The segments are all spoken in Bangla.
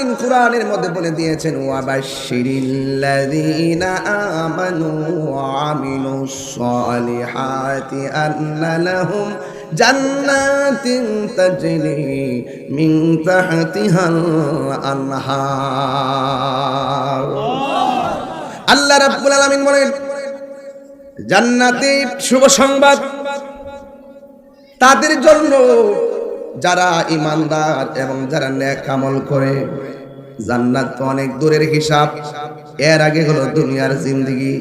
আলামিন কোরআনের মধ্যে বলে দিয়েছেন, ওয়াবাশশিরিল্লাযীনা আমানু ওয়া সালিহাতি আন্না জান্নাতিন তাজরি মিন তাহতিহাল আনহার। আল্লাহ রাব্বুল আলামিন বলেন, জান্নাতে শুভ সংবাদ তাদের জন্য যারা ইমানদার এবং যারা নেক আমল করে, জান্নাত তো অনেক দূরের হিসাব। এর আগে হলো দুনিয়ার জিন্দগি,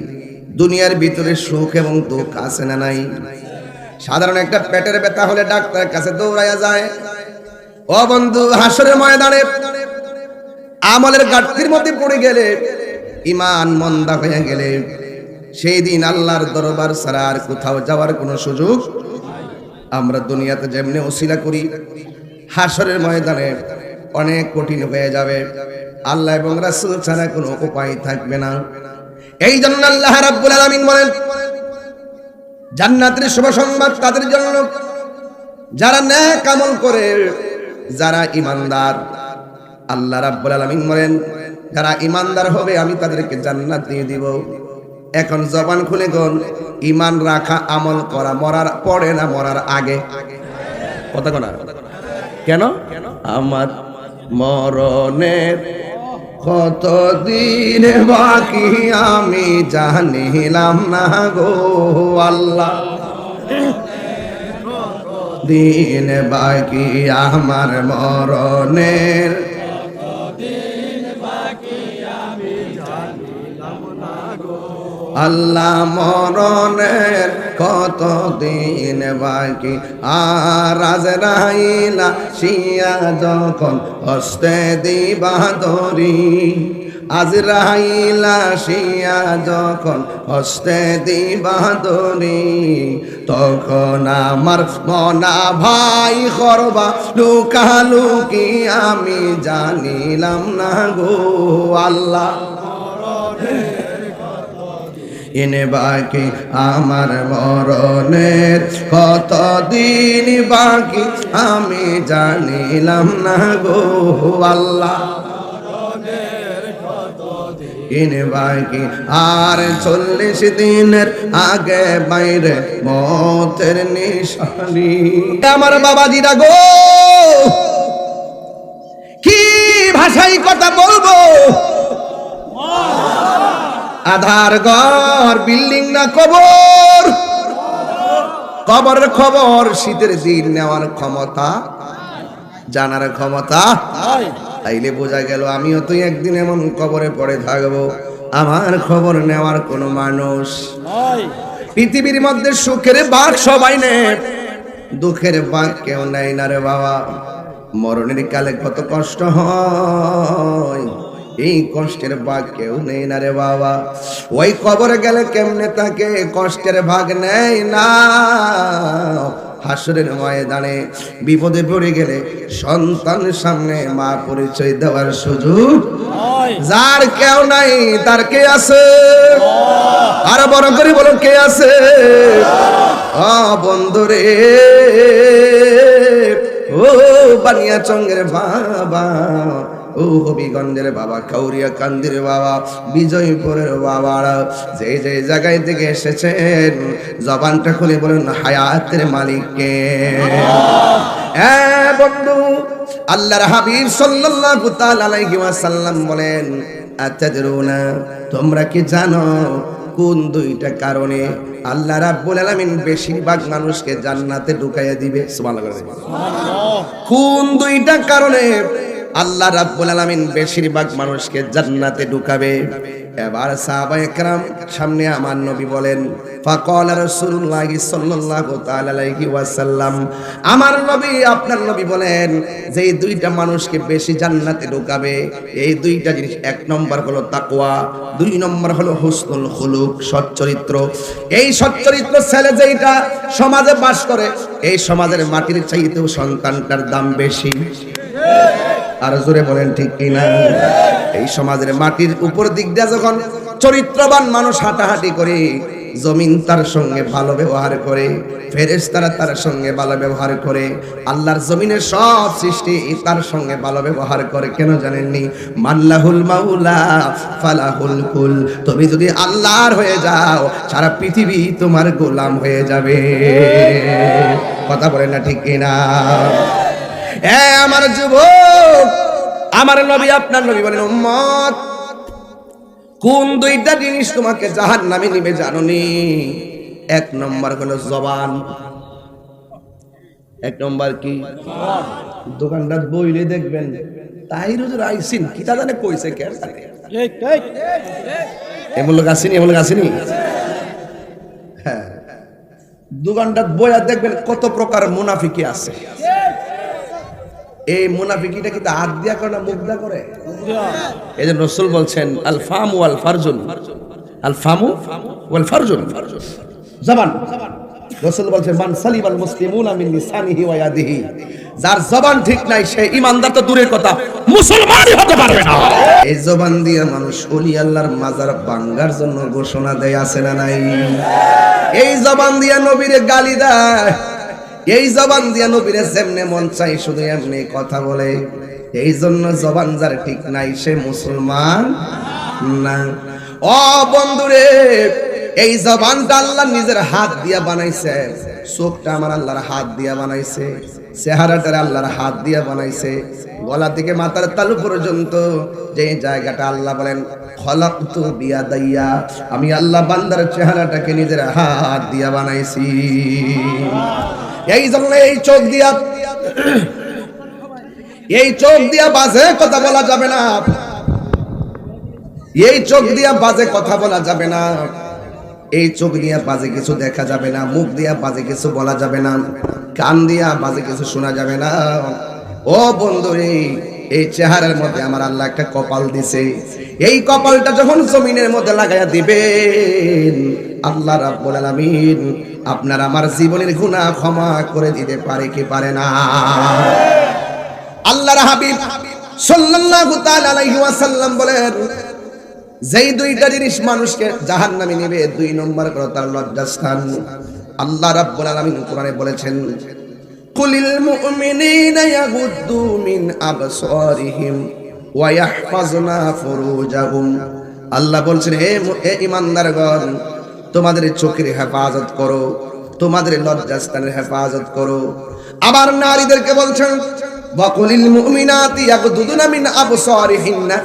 দুনিয়ার ভিতরে সুখ এবং দুঃখ আছে না নাই? সাধারণ একটা পেটের ব্যথা হলে ডাক্তারের কাছে দৌড়াইয়া যায়। ও বন্ধু, হাসরের ময়দানে আমলের ঘাটতির মধ্যে পড়ে গেলে ইমান মন্দা হয়ে গেলে, সেই দিন আল্লাহর দরবার ছাড়া আর কোথাও যাওয়ার কোনো সুযোগ আমরা দুনিয়াতে যেমনি ওসিলা করি হাসরের ময়দানে অনেক কঠিন হয়ে যাবে। আল্লাহ এবং রাসূল ছাড়া কোনো উপায় থাকবে না। এই জন্য আল্লাহ রাব্বুল আলামিন বলেন, জান্নাতের শুভ সংবাদ তাদের জন্য। যারা ন্যাক আমল করে, যারা ইমানদার আল্লাহ রাব্বুল আলামিন বলেন, যারা ইমানদার হবে, আমি তাদেরকে জান্নাত দিয়ে দিব। এখন জবান খুলে গন ইমান রাখা, আমল করা, মরার পরে না, মরার আগে। কথা কোনা? কেন? আমার মরণের কত দিন বাকি আমি জানিলাম না গো আল্লাহ। দিন বাকি আমার মরণের আল্লাহ মরণের কত দিন বাকি? আর আজ রাইলা শিয়া যখন হস্তে দিবা দরি আজ রাইলা শিয়া যখন হস্তে দিবা দরি তখন আমার মনা ভাই করবা লুকালুকি আমি জানিলাম না গো আল্লাহ। এনে বাকি আমার মরণের কত দিন বাকি আমি জানিলাম না গো আল্লাহ। বাকি আর চল্লিশ দিনের আগে বাইরে মতের নিশানি। আমার বাবাজিরা গো, কি ভাষায় কথা বলব? আধার ঘর বিল্ডিং না কবর? কবরের খবর শীতের দিন নেওয়ার ক্ষমতা। জানার ক্ষমতা? তাইলে বোঝা গেল আমিও তো একদিন এমন কবরে পড়ে থাকব। আমার খবর নেওয়ার কোনো মানুষ পৃথিবীর মধ্যে সুখের বাঘ সবাই নে দুঃখের বাঘ কেউ নেই না রে বাবা। মরণের কালে কত কষ্ট হয়। এই কষ্টের ভাগ কেউ নেই না রে বাবা। ওই কবরে গেলে কেমনে তাকে কষ্টের ভাগ নেই না? হাসরের ময়দানে বিপদে পড়ে গেলে সন্তান সামনে মা পরিচয় দেওয়ার সুযোগ যার কেউ নাই তার কে আছে? আর বড় করে বলো কে আছে? বন্ধুরে ও বানিয়া চঙ্গের বাবা। ও বাবা কাউরিয়া কান্দির বাবা, বিজয়পুরের যে যে জায়গায় থেকে এসেছেন, জবানটা খুলে বলেন, হায়াতের মালিককে। বন্ধু, আল্লাহর হাবিব সাল্লাল্লাহু তাআলা আলাইহি ওয়াসাল্লাম বলেন, আতাদরুনা, তোমরা কি জানো কোন দুইটা কারণে আল্লাহ রাব্বুল আলামিন বেশিরভাগ মানুষকে জান্নাতে ঢুকাইয়া দিবে? সুবহানাল্লাহ। কোন দুইটা কারণে আল্লাহ রাব্বুল আলামিন বেশিরভাগ মানুষকে জান্নাতে ঢুকাবে। এবার সাহাবা একরাম সামনে আমার নবী বলেন, ফাকাল রাসূলুল্লাহ সাল্লাল্লাহু তাআলা আলাইহি ওয়াসাল্লাম। আমার নবী, আপনার নবী বলেন, যে এই দুইটা মানুষকে বেশি জান্নাতে ঢুকাবে, এই দুইটা জিনিস, এক নম্বর হলো তাকওয়া, দুই নম্বর হলো হুসনুল খুলুক সচ্চরিত্র এই সচ্চরিত্র ছেলে যেইটা সমাজে বাস করে, এই সমাজের মাটির চাইতেও সন্তানটার দাম বেশি। আর জোরে বলেন, ঠিক কিনা? এই সমাজের মাটির উপর দিকটা যখন চরিত্রবান মানুষ হাঁটাহাঁটি করে, জমিন তার সঙ্গে ভালো ব্যবহার করে, ফেরেশতারা তার সঙ্গে ভালো ব্যবহার করে, আল্লাহর জমিনের সব সৃষ্টি তার সঙ্গে ভালো ব্যবহার করে, কেন জানেননি? মাল্লাহুল মাউলা, ফালাহুল কুল। তুমি যদি আল্লাহর হয়ে যাও, সারা পৃথিবী তোমার গোলাম হয়ে যাবে। কথা বলে না ঠিক কিনা? আমার যুবক, আমার নবী, আপনার নবী বলেন, উম্মত, কোন দুইটা জিনিস তোমাকে জাহান নামে নিবে জাননি? এক নম্বর হলো জবান। এক নম্বর কি? দোকানদার বইলে দেখবেন, তাই রোজের আইসিন, কি তা জানে কইছে, কে এমন লোক আসেনি এমন লোক আসেনি? হ্যাঁ। দোকানদার বইয়া দেখবেন কত প্রকার মুনাফিকি আছে। এই মুনাফিকিটা কি তা হাত দিয়া করে না মুখ দিয়া করে? এই যে রসুল বলছেন আল ফামু আল ফারজুন। আল ফামু ওয়াল ফারজুন। জবান। রসুল বলছেন মান সালিম আল মুসলিমুনা মিন লিসানিহি ওয়া ইয়াদিহি। যার জবান ঠিক নাই সে ইমানদার তো দূরের কথা। মুসলমানই হতে পারবে না। এই জবান দিয়ে মানুষ ওলি আল্লাহর মাজার ভাঙ্গার জন্য ঘোষণা দেয় আছে না নাই? এই জবান দিয়ে নবীরে গালি দেয়। এই জবান দিয়া নবীরে যেমনে মন চাই শুধু এমনি কথা বলে। এই জন্য জবান যার ঠিক নাই, সে মুসলমান না। ও বন্ধুরে, এই জবানটা আল্লাহ নিজের হাত দিয়া বানাইছে। চোখটা আমার আল্লাহর হাত দিয়া বানাইছে। চেহারাটার আল্লাহর হাত দিয়া বানাইছে। গলা থেকে মাথার তালু পর্যন্ত যে জায়গাটা আল্লাহ বলেন, খলাকতু বিয়াদাইয়া আমি আল্লাহ বান্দার চেহারাটাকে নিজের হাত দিয়া বানাইছি। এই জন্য এই চোখ দিয়া এই চোখ দিয়া বাজে কথা বলা যাবে না। এই চোখ দিয়া বাজে কথা বলা যাবে না। এই চোখ দিয়া বাজে কিছু দেখা যাবে না, মুখ দিয়া বাজে কিছু বলা যাবে না, কান দিয়া বাজে কিছু শোনা যাবে না। ও বন্ধুরে এই চেহারার মধ্যে আমার আল্লাহ একটা কপাল দিছে। এই কপালটা যখন জমিনের মধ্যে লাগাইয়া দিবেন, আল্লাহ রাব্বুল আলামিন আপনার আমার জীবনের গুনাহ ক্ষমা করে দিতে পারে কি পারে না? আল্লাহর হাবিব সাল্লাল্লাহু তাআলা আলাইহি ওয়াসাল্লাম বলেন, যেই দুইটা জিনিস মানুষকে জাহান্নামে নেবে, দুই নম্বর করে তার লজ্জাস্থান। আল্লাহ রাব্বুল আলামিন কোরআনে বলেছেন মুমিনিনা ইয়াগুদ্দু মিন আবসারিহিম ওয়া ইয়াহফাজনা ফুরুজাহুম। আল্লাহ বলছেন, হে হে ইমানদারগণ তোমাদের চোখের হেফাজত করো, তোমাদের লজ্জাস্থানের হেফাজত করো। আবার নারীদেরকে বলছেন ওয়াকুলিল মুমিনাতি ইয়াগুদ্দুনা মিন আবসারিহিন্না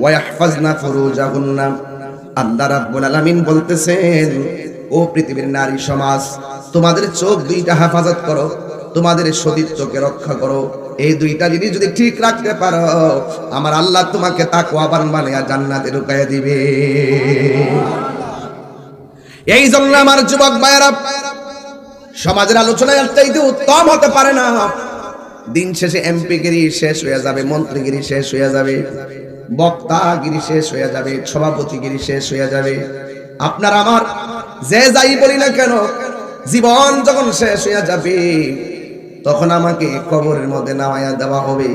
ওয়া ইয়াহফাজনা ফুরুজাহুন্না। আল্লাহ রাব্বুল আলামিন বলতেছেন, ও পৃথিবীর নারী সমাজ, তোমাদের চোখ দুইটা হেফাজত করো। তোমাদের সতীত্বকে রক্ষা করো। এই দুইটা জিনিস যদি ঠিক রাখতে পারো, আমার আল্লাহ তোমাকে তাকওয়াবান বানিয়ে জান্নাতে ঢুকাইয়া দিবে। এই জন্য আমার যুবক ভাইয়েরা, সমাজের আলোচনায় আর চাইতে উত্তম হতে পারে না। দিন শেষে এমপি গিরি শেষ হয়ে যাবে, মন্ত্রীগিরি শেষ হয়ে যাবে, বক্তাগিরি শেষ হয়ে যাবে, সভাপতিগিরি শেষ হয়ে যাবে। আপনার আমার যে যাই বলি না কেন, জীবন যখন শেষ হয়ে যাবে তখন আমাকে কবরের মধ্যে নামায়া দেওয়া হবে।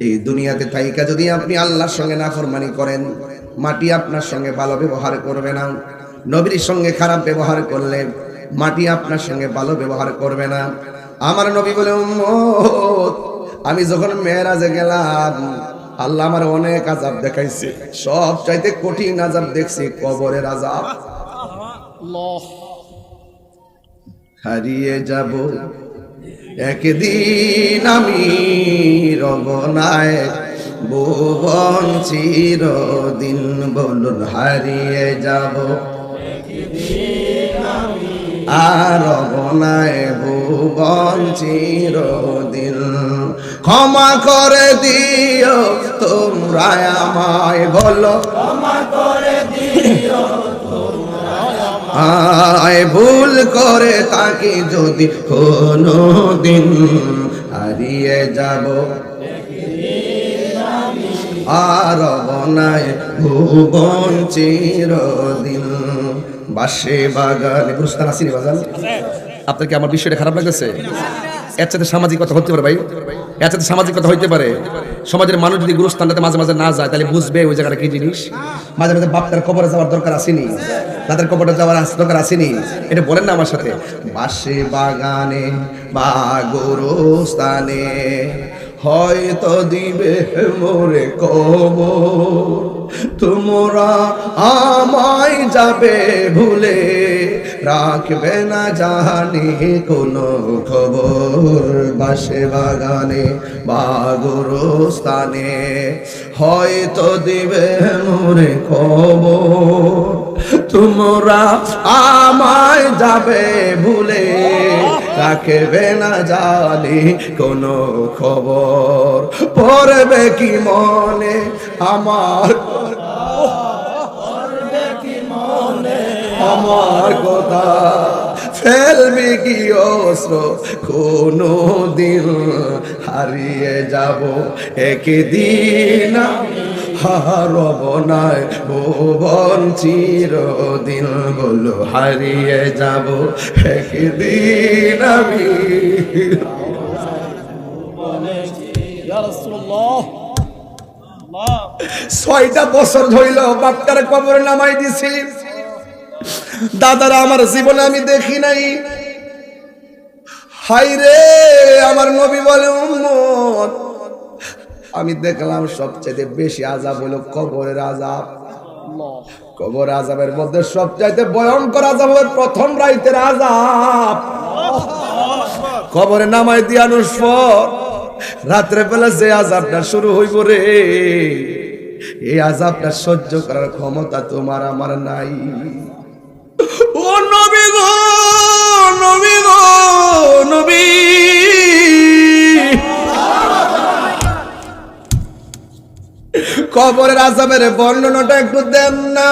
এই দুনিয়াতে থাইকা যদি আপনি আল্লাহর সঙ্গে নাফরমানি করেন মাটি আপনার সঙ্গে ভালো ব্যবহার করবে না। নবীর সঙ্গে খারাপ ব্যবহার করলে মাটি আপনার সঙ্গে ভালো ব্যবহার করবে না। আমার নবী বলে "উম্মত, আমি যখন মেয়েরাজে গেলাম আল্লাহ আমার অনেক আজাব দেখাইছে। সব চাইতে কঠিন আজাব দেখছি কবরের আজাব হারিয়ে যাব একদিন আমি রবনায় ভুবন চিরদিন বলুন হারিয়ে যাব। আর রবনায় ভুবন চিরদিন ক্ষমা করে দিও তোমরা আমায় বলো। আয় ভুল করে তাকে যদি কোনো দিন হারিয়ে যাব। আর বনায় ভুবন চিরদিন। বাসে বাগানে গুরুস্থান আসিনি বাগান আপনার কি আমার বিষয়টা খারাপ লাগতেছে? এর সাথে সামাজিক কথা হতে পারে ভাই। এর সাথে সামাজিক কথা হইতে পারে। সমাজের মানুষ যদি গুরুস্থানটাতে মাঝে মাঝে না যায়, তাহলে বুঝবে ওই জায়গাটা কি জিনিস? মাঝে মাঝে বাপটার কবরে যাওয়ার দরকার আসেনি তাদের কবরে যাওয়ার দরকার আসেনি। এটা বলেন না আমার সাথে। বাসে বাগানে বা গোরস্থানে হয়তো দিবে মোরে কব তোমরা আমায় যাবে ভুলে রাখবে না জানি কোনো খবর। বাসে বাগানে বা গোরস্থানে হয়তো দিবে মোরে খবর তোমরা আমায় যাবে ভুলে। রাখবে না জানি কোনো খবর। পড়বে কি মনে আমার আমার কথা? ফেলবি কি অস্ত্র? কোনো দিন হারিয়ে যাব। একদিন হারব নাই, ভুবন চিরদিন বলো হারিয়ে যাব। একদিন আমি ছয়টা বছর ধইল, বাপটার কবর নামাই দিছি। দাদারা, আমার জীবনে আমি দেখি নাই। হাই রে আমার নবী বলে আমি দেখলাম সবচেয়ে বেশি আজাব হলো কবরের আজাব কবর আজাবের মধ্যে সবচাইতে ভয়ঙ্কর আজাব হবে প্রথম রাইতের আজাব কবরে নামাই দিয়ানোর রাত্রে বেলা যে আজাবটা শুরু হইব রে, এই আজাবটা সহ্য করার ক্ষমতা তোমার আমার নাই। কবরের আজাবের বর্ণনাটা একটু দেন না।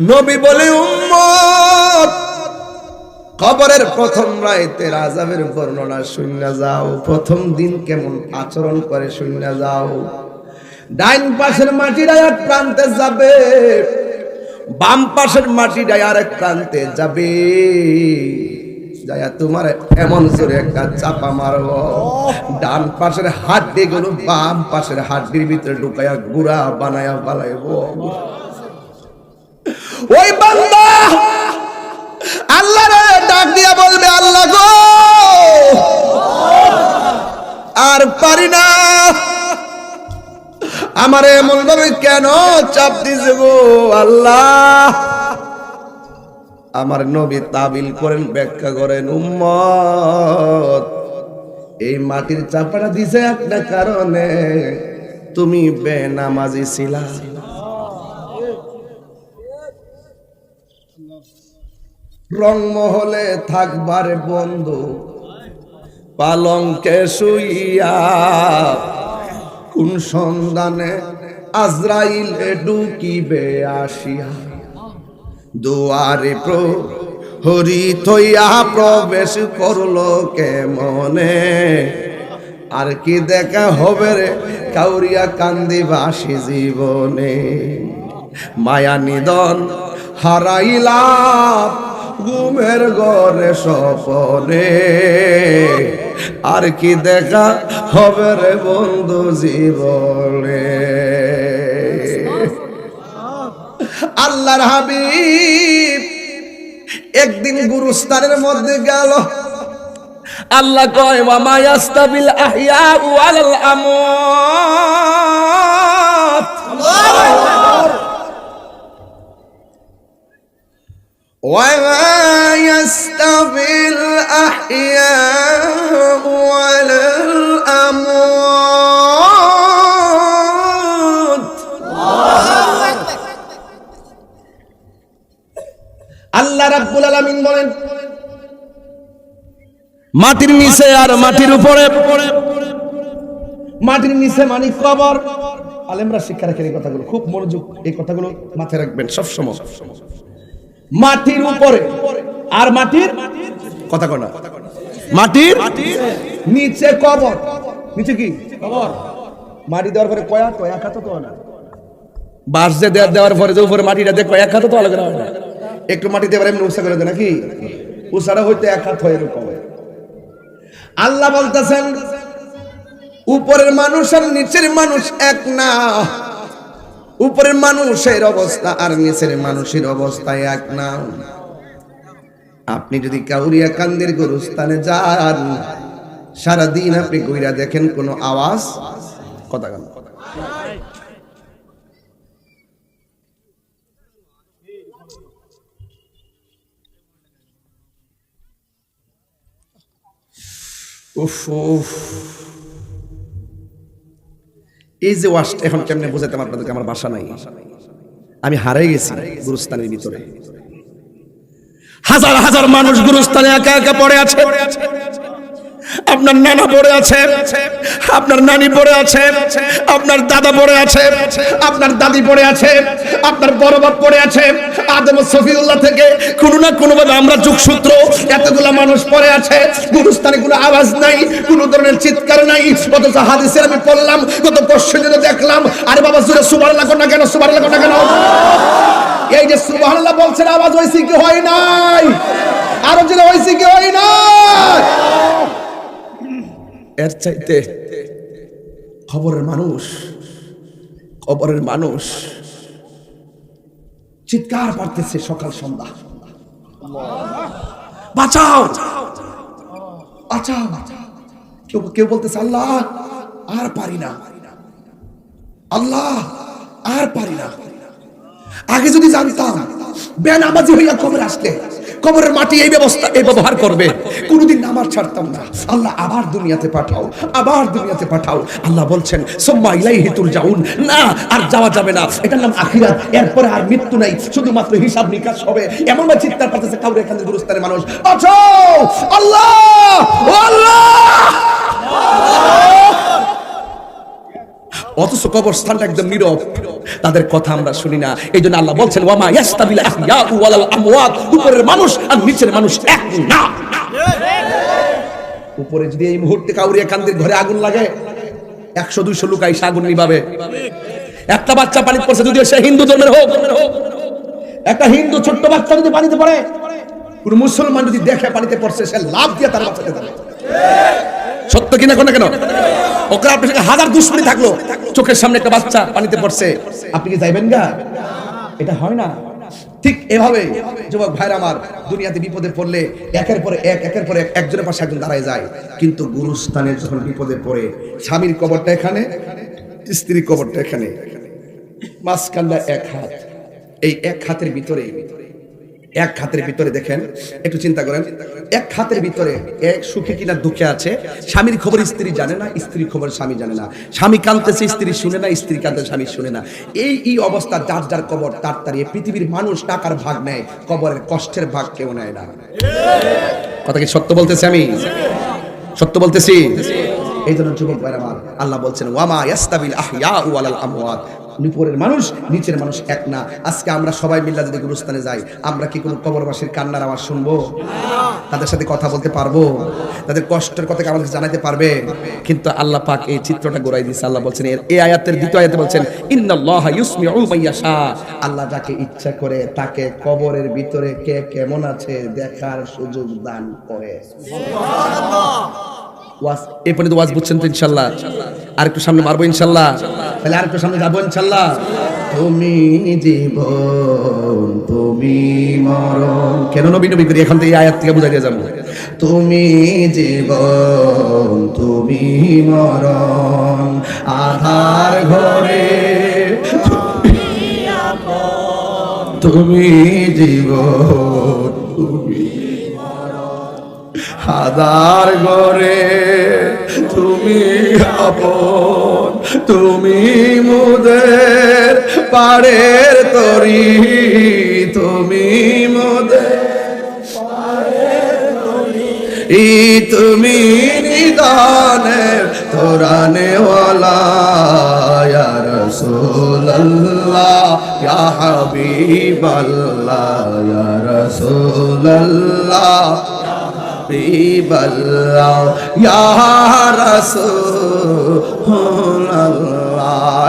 নবী বলে, উম্মত, কবরের প্রথম রাইতের আজাবের বর্ণনা শুনে যাও। প্রথম দিন কেমন আচরণ করে শুনে যাও। ডাইন পাশের মাটির এক প্রান্তে যাবে, বাম পাশের মাটির আরেক প্রান্তে যাবে। যায়া তোমার এমন জোরে একটা চাপা মারব ডান পাশের হাড্ডি গুলো বাম পাশের হাড্ডির ভিতরে ঢুকাইয়া গুড়া বানায়া বানাইব ওই বান্দা! আল্লাহ ডাক দিয়া বলবে, আল্লাহ গো! আর পারি না। আমার এমন ভাবে কেন চাপ দিছে গো, আল্লাহ? আমার নবী তাবিল করেন, ব্যাখ্যা করেন, উম্মত, এই মাটির চাপাটা দিছে একটা কারণে তুমি বেনামাজি ছিলা। রংমহলে থাকবার বন্ধু, পালঙ্কে শুইয়া কোন সন্ধানে আজরাইলে ডুকিবে আসিয়া। দুয়ারে প্র হরি থইয়া প্রবেশ করল কে মনে আর কি দেখা হবে রে কাউরিয়া কান্দি বাসি জীবনে? মায়া নিদন হারাইলাম ঘুমের ঘরে সপনে আর কি দেখা হবে রে বন্ধু জীবনে? আল্লাহর হাবিব। একদিন গুরুস্তারের মধ্যে গেল। আল্লাহ কয়, ওয়া মা ইয়াস্তাবিল আহিয়া ওয়াল আমওয়াত। আল্লাহু ওয়া মা ইয়াস্তাবিল আহিয়া রাব্বুল আলামিন বলেন মাটির নিচে আর মাটির উপরে। মাটির নিচে মানে কবর। আলেমরা শিক্ষা রাখেন এই কথাগুলো খুব মনোযোগ এই কথাগুলো মাথায় রাখবেন সব সময় মাটির উপরে আর মাটির কথা কনা মাটির নিচে কবর। নিচে কি? কবর। মাটি দেওয়ার পরে কয়া? কয়া খাতো তো না। বাঁশ যে দেওয়ার পরে যে উপরে মাটিটা দিয়ে কয়া খাতো তো আলাদা হয় না। একটু মাটিতে দেওয়ার এমনি উষা করে নাকি? উষাটা হইতে এক হাত হয় এরকম। আল্লাহ বলতেছেন, উপরের মানুষ আর নিচের মানুষ এক না। উপরের মানুষের অবস্থা আর নিচের মানুষের অবস্থা এক না। আপনি যদি কাউরিয়া কান্দের গরুস্থানে যান, সারাদিন আপনি কইরা দেখেন কোনো আওয়াজ। কথা কেন উফ উফ। এই যে ওয়াশ, এখন কেমনে বোঝাতাম আপনাদেরকে? আমার বাসা নাই। আমি হারাই গেছি গুরুস্থানের ভিতরে। হাজার হাজার মানুষ গুরুস্থানে একা একা পড়ে আছে। আপনার নানা পড়ে আছে, আপনার নানি পড়ে আছে, আপনার দাদা পড়ে আছে, আপনার দাদি পড়ে আছে, আপনার বড় বাপ পড়ে আছে, আদম সফিউল্লাহ থেকে কোনো না কোনো ভাবে আমরা যুগসূত্র, এতগুলা মানুষ পড়ে আছে, গুরুস্থানে কোনো আওয়াজ নাই, কোনো ধরনের চিৎকার নাই, অথচ হাদিসের আমি পড়লাম কত পশ্চিম দিনে দেখলাম, আরে বাবা জুড়ে সুবার লাগো না কেন সুবার লাগো না কেন? এই যে সুবহানাল্লাহ বলছেন, আওয়াজ হইছে কি হয় নাই? আরও যেটা হইছে কি হয় নাই? এর চাইতে খবরের মানুষ খবরের মানুষ চিৎকার পারতেছে সকাল সন্ধ্যা। বাঁচাও! বাঁচাও! কেউ কেউ বলতেছে, আল্লাহ, আর পারি না। আল্লাহ, আর পারি না। আগে যদি জানতাম, বেনামাজি হইয়া কবর আসলে। কবরের মাটি এই ব্যবস্থা, এই ব্যবহার করবে। কোনোদিন নামাজ ছাড়তাম না। আল্লাহ আবার দুনিয়াতে পাঠাও, আবার দুনিয়াতে পাঠাও। আল্লাহ বলছেন, সোম্মা ইলাইহি তুরজাউন। না, আর যাওয়া যাবে না। এটার নাম আখিরাত। এরপরে আর মৃত্যু নাই। শুধুমাত্র হিসাব নিকাশ হবে। এমন ভাবে চিৎকার পাচ্ছে কাউরে এখানে গুরুস্থানের মানুষ। আল্লাহ ও আল্লাহ! অথচ কবরস্থানটা একদম নীরব। তাদের কথা আমরা শুনি না। এই জন্য আল্লাহ বলছেন, ওয়ামা ইয়াস্তাবিল আমওয়াত। উপরের মানুষ আর নিচের মানুষ এক না। উপরে যদি এই মুহূর্তে কাউরিয়া কান্দির ঘরে আগুন লাগে, একশো, দুইশো লোক আইসা আগুন নিভাবে। একটা বাচ্চা পানিতে পড়ছে, যদিও সে হিন্দু ধর্মের হোক। একটা হিন্দু ছোট্ট বাচ্চা যদি পানিতে পড়ে, কোন মুসলমান যদি দেখে পানিতে পড়ছে, সে লাভ দিয়ে তার বাচ্চাকে সত্য কিনা কোন কেন? ওকে আপনার সঙ্গে হাজার দুশ্মনী থাকল। চোখের সামনে একটা বাচ্চা পানিতে পড়ছে। আপনি কি যাইবেন গা? এটা হয় না। ঠিক এভাবে, যুবক ভাইরা আমার, দুনিয়াতে বিপদে পড়লে একের পরে এক, একের পরে এক, একজনের পাশে একজন দাঁড়ায় যায়। কিন্তু গুরুস্থানে যখন বিপদে পড়ে, স্বামীর কবরটা এখানে, স্ত্রীর কবরটা এখানে। মাঝখানটা এক হাত। এই এক হাতের ভিতরে এক হাতের ভিতরে দেখেন, একটু চিন্তা করেন, এক হাতের ভিতরে এক সুখে কিনা, দুঃখে আছে? স্বামীর খবর স্ত্রী জানে না স্ত্রীর খবর স্বামী জানে না। স্বামী কাঁদতেছে, স্ত্রী শুনে না, স্ত্রী কাঁদতে স্বামী শুনে না। এই এই অবস্থা যার যার কবর, তার তার পৃথিবীর মানুষ টাকার ভাগ নেয়, কবরের কষ্টের ভাগ কেউ নেয় না। কথা কি সত্য বলতেছি আমি? সত্য বলতেছি? এই জন্য যুবক ভাইরা আল্লাহ বলছেন, ওয়ামা ইয়াস্তাবিল আহইয়া ওয়ালাল আমওয়াত। উপরের মানুষ নিচের মানুষ এক না। আজকে আমরা সবাই মিল্লা যদি গুরুস্থানে যাই আমরা কি কোনো কবরবাসীর কান্নার আওয়াজ শুনব? তাদের সাথে কথা বলতে পারব? তাদের কষ্টের কথা আমাদের জানাতে পারবে? কিন্তু আল্লাহ পাক এই চিত্রটা গোড়াই দিয়েছে। আল্লাহ বলছেন এই আয়াতের দ্বিতীয় আয়াতে বলছেন ইন্নাল্লাহ ইউসমিউ মাইয়াশা আল্লাহ যাকে ইচ্ছা করে তাকে কবরের ভিতরে কে কেমন আছে দেখার সুযোগ দান করে। ওয়াজ এই পর্যন্ত ওয়াজ বুঝছেন তো ইনশাল্লাহ? আর একটু সামনে মারবো ইনশাল্লাহ? তাহলে আর একটু সামনে যাব ইনশাল্লাহ। তুমি জীবন তুমি মরণ। কেন নবী নবী করি? এখন তো এই আয়াত থেকে বুঝা দিয়ে যাব। তুমি জীবন তুমি মরণ। আধার ঘরে তুমি জীবন তুমি হাজার গরে তুমি আপন। তুমি মোদের পাড়ের তরি, তুমি মোদের ই তুমি নিদানের তোরানে ওয়ালা ইয়া রাসূলুল্লাহ, ইয়া হাবিবাল্লাহ, ইয়া রাসূলুল্লাহ হাবিবাল্লাহ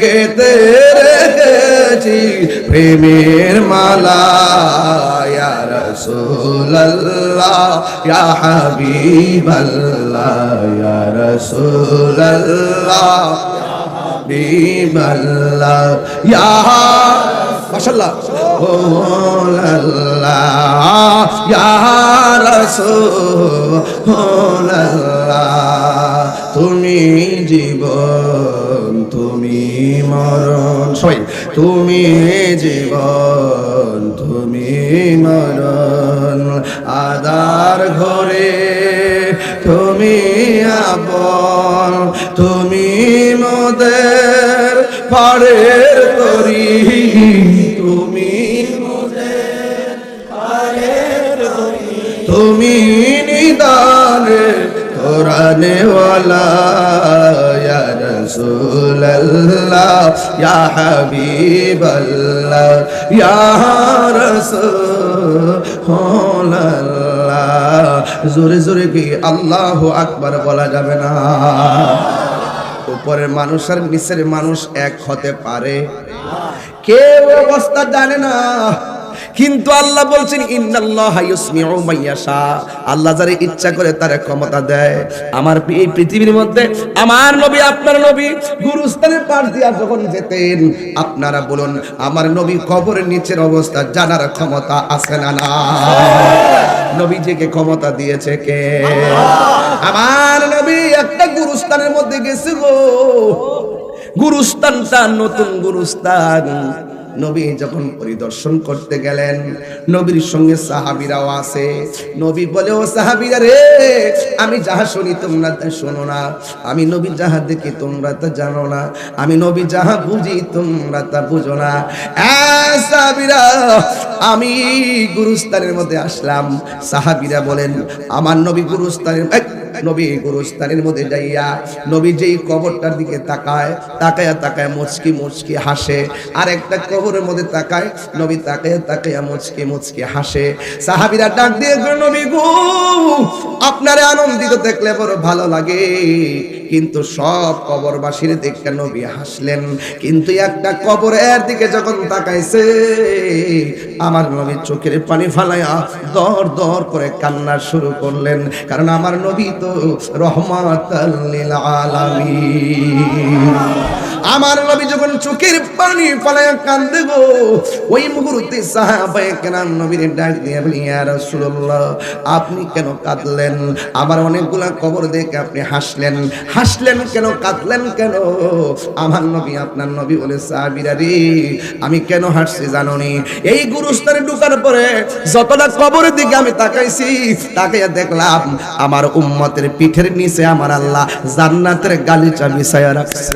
গেতে রেখেছি প্রেমের মালা রাসূলুল্লাহ, ইয়া হাবিবাল্লাহ, ইয়া রাসূলুল্লাহ হাবিবাল্লাহ, ইয়া মাশাআল্লাহ, রাসূলুল্লাহ, ইয়া রাসূলুল্লাহ, তুমি জীবন মরণ। সবাই, তুমি জীবন, তুমি মরণ। আদার ঘরে তুমি আপন, তুমি মোদের পাড়ের তরি। তুমি তুমি নিদানে কোরআনে ওয়ালা ইয়া রাসূলুল্লাহ, ইয়া হাবিবাল্লাহ, ইয়া রাসূলুল্লাহ। জোরে জোরে কি আল্লাহু আকবার বলা যাবে না? উপরের মানুষ আর নিচের মানুষ এক হতে পারে। কেউ অবস্থা জানে না। কিন্তু আল্লাহ বলছেন আল্লাহ যারে ইচ্ছা করে তার ক্ষমতা দেয়। আমার এই পৃথিবীর মধ্যে আমার নবী, আপনার নবী, গুরুস্থানের পাশ দিয়া যখন যেতেন, আপনারা বলুন, আমার নবী কবরের নিচের অবস্থা জানার ক্ষমতা আছে না না? নবীজিকে ক্ষমতা দিয়েছে কে? আমার নবী একটা গুরুস্থানের মধ্যে গেছে গো গুরুস্থানটা নতুন গুরুস্থান। নবী যখন পরিদর্শন করতে গেলেন, নবীর সঙ্গে সাহাবিরাও আছে। নবী বলে, ও সাহাবিরা রে, আমি যাহা শুনি তোমরা তা শোনো না। আমি নবী যাহা দেখি তোমরা তা জানো না। আমি নবী যাহা বুঝি তোমরা তা বুঝো না। সাহাবিরা, আমি গুরুস্থানের মধ্যে আসলাম। সাহাবিরা বলেন, আমার নবী গুরুস্থানের নবী গুরুস্থানের মধ্যে যাইয়া নবী যেই কবরটার দিকে তাকায়, তাকায়া তাকায় মুচকি মুচকি হাসে। আর একটা কবরের মধ্যে তাকায়, নবী তাকায় তাকায়া মুচকি মুচকি হাসে। সাহাবিরা ডাক দিয়ে নবী গো, আপনারে আনন্দিত দেখলে বড় ভালো লাগে। কিন্তু সব কবরবাসীর দেখে নবী হাসলেন। কিন্তু একটা কবরের দিকে যখন তাকাইছে, আমার নবী চোখের পানি ফালাইয়া দর দর করে কান্না শুরু করলেন। কারণ আমার নবী তো আমার নবী যখন চোখের পানি ফালাইয়া কান্দে ওই মুহূর্তে নবীর ডাক আপনি কেন কাঁদলেন? আমার অনেকগুলা কবর দেখে আপনি হাসলেন। হাসলেন কেন? কাঁদলেন কেন? আমার নবী, আপনার নবী বলে, সাহাবীরা রে, আমি কেন হাসছি জানোনি? এই গুরুস্থানে ঢুকার পরে যতটা কবরের দিকে আমি তাকাইছি, তাকাইয়া দেখলাম, আমার উম্মতের পিঠের নিচে আমার আল্লাহ জান্নাতের গালিচা বিছায়া রাখছে।